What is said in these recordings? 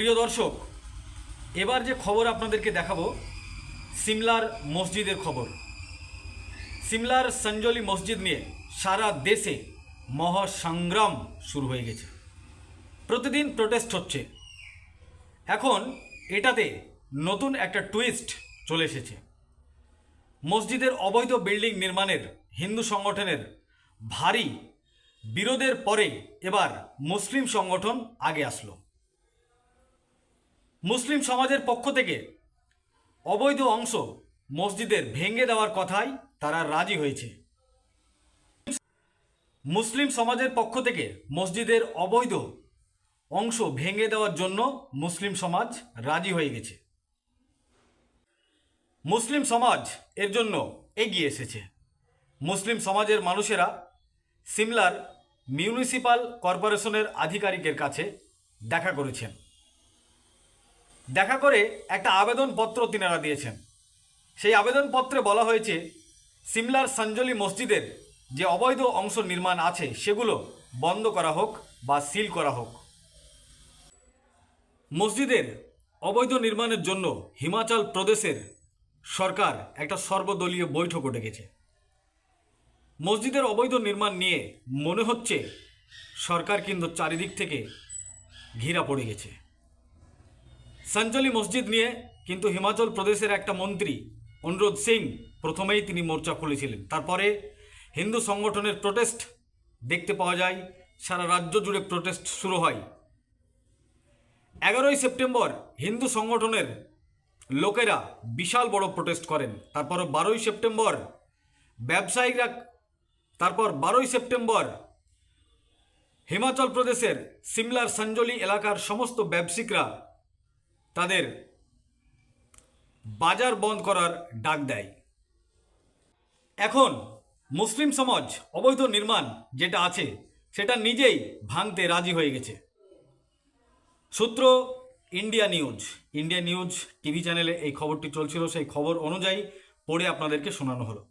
প্রিয় দর্শক, এবার যে খবর আপনাদেরকে দেখাবো, সিমলার মসজিদের খবর। সিমলার সঞ্জলি মসজিদ নিয়ে সারা দেশে মহাসংগ্রাম শুরু হয়ে গেছে। প্রতিদিন প্রোটেস্ট হচ্ছে। এখন এটাতে নতুন একটা টুইস্ট চলে এসেছে। মসজিদের অবৈধ বিল্ডিং নির্মাণের হিন্দু সংগঠনের ভারী বিরোধের পরে এবার মুসলিম সংগঠন আগে আসলো। মুসলিম সমাজের পক্ষ থেকে অবৈধ অংশ মসজিদের ভেঙে দেওয়ার কথাই তারা রাজি হয়েছে। মুসলিম সমাজের পক্ষ থেকে মসজিদের অবৈধ অংশ ভেঙে দেওয়ার জন্য মুসলিম সমাজ রাজি হয়ে গেছে। মুসলিম সমাজ এর জন্য এগিয়ে এসেছে। মুসলিম সমাজের মানুষেরা সিমলার মিউনিসিপাল কর্পোরেশনের আধিকারিকের কাছে দেখা করেছেন। দেখা করে একটা আবেদনপত্র তিনারা দিয়েছেন। সেই আবেদনপত্রে বলা হয়েছে, সিমলার সঞ্জলি মসজিদের যে অবৈধ অংশ নির্মাণ আছে, সেগুলো বন্ধ করা হোক বা সিল করা হোক। মসজিদের অবৈধ নির্মাণের জন্য হিমাচল প্রদেশের সরকার একটা সর্বদলীয় বৈঠকও ডেকেছে। মসজিদের অবৈধ নির্মাণ নিয়ে মনে হচ্ছে সরকার কিন্তু চারিদিক থেকে ঘিরা পড়ে গেছে। সঞ্জলি মসজিদ নিয়ে কিন্তু হিমাচল প্রদেশের একটা মন্ত্রী, অনুরোধ সিং, প্রথমেই তিনি মোর্চা খুলেছিলেন। তারপরে হিন্দু সংগঠনের প্রোটেস্ট দেখতে পাওয়া যায়, সারা রাজ্য জুড়ে প্রোটেস্ট শুরু হয়। এগারোই সেপ্টেম্বর হিন্দু সংগঠনের লোকেরা বিশাল বড় প্রোটেস্ট করেন। তারপর বারোই সেপ্টেম্বর ব্যবসায়ীরা, তারপর বারোই সেপ্টেম্বর হিমাচল প্রদেশের সিমলার সঞ্জলি এলাকার সমস্ত ব্যবসায়িকরা তাদের বাজার বন্ধ করার ডাক দেয়। এখন মুসলিম সমাজ অবৈধ নির্মাণ যেটা আছে, সেটা নিজেই ভাঙতে রাজি হয়ে গেছে। সূত্র India news. India news TV চ্যানেলে এই খবরটি চলছিল, সেই খবর অনুযায়ী পড়ে আপনাদেরকে শোনানো হলো।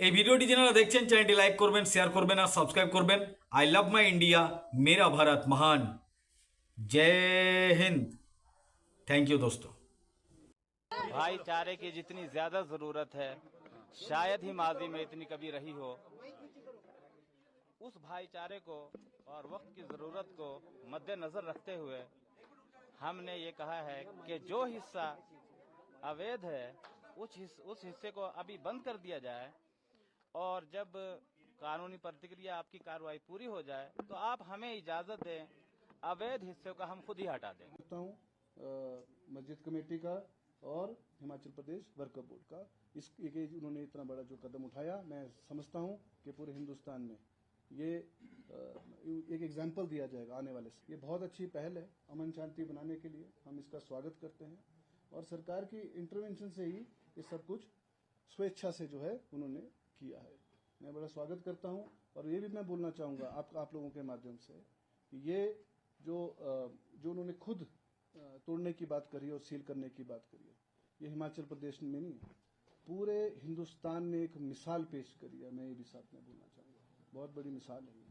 এই ভিডিওটি যারা দেখছেন, চ্যানেলটি লাইক করবেন, শেয়ার করবেন আর সাবস্ক্রাইব করবেন। আই লাভ মাই ইন্ডিয়া, মেরা ভারত, মহান। জয় হিন্দ। थैंक यू दोस्तों। भाईचारे की जितनी ज़्यादा ज़रूरत है शायद ही माजी में इतनी कभी रही हो। उस भाईचारे को और वक्त की ज़रूरत को मद्देनजर रखते हुए हमने ये कहा है कि जो हिस्सा अवैध है उस हिस, उस हिस्से को अभी बंद कर दिया जाए और जब कानूनी प्रतिक्रिया आपकी कार्रवाई पूरी हो जाए तो आप हमें इजाज़त दें अवैध हिस्से का हम खुद ही हटा दें। मस्जिद कमेटी का और हिमाचल प्रदेश वर्कर बोर्ड का। इस, ये उन्होंने इतना बड़ा जो कदम उठाया, मैं समझता हूँ कि पूरे हिंदुस्तान में ये एक एग्ज़ाम्पल दिया जाएगा आने वाले से। ये बहुत अच्छी पहल है अमन शांति बनाने के लिए। हम इसका स्वागत करते हैं। और सरकार की इंटरवेंशन से ही ये सब कुछ स्वेच्छा से जो है उन्होंने किया है। मैं बड़ा स्वागत करता हूँ और ये भी मैं बोलना चाहूँगा आप आप लोगों के माध्यम से ये जो जो उन्होंने खुद तोड़ने की बात करिए और सील करने की बात करिए ये हिमाचल प्रदेश में नहीं है। पूरे हिंदुस्तान ने एक मिसाल पेश करी है, मैं ये भी साथ में बोलना चाहूँगा। बहुत बड़ी मिसाल है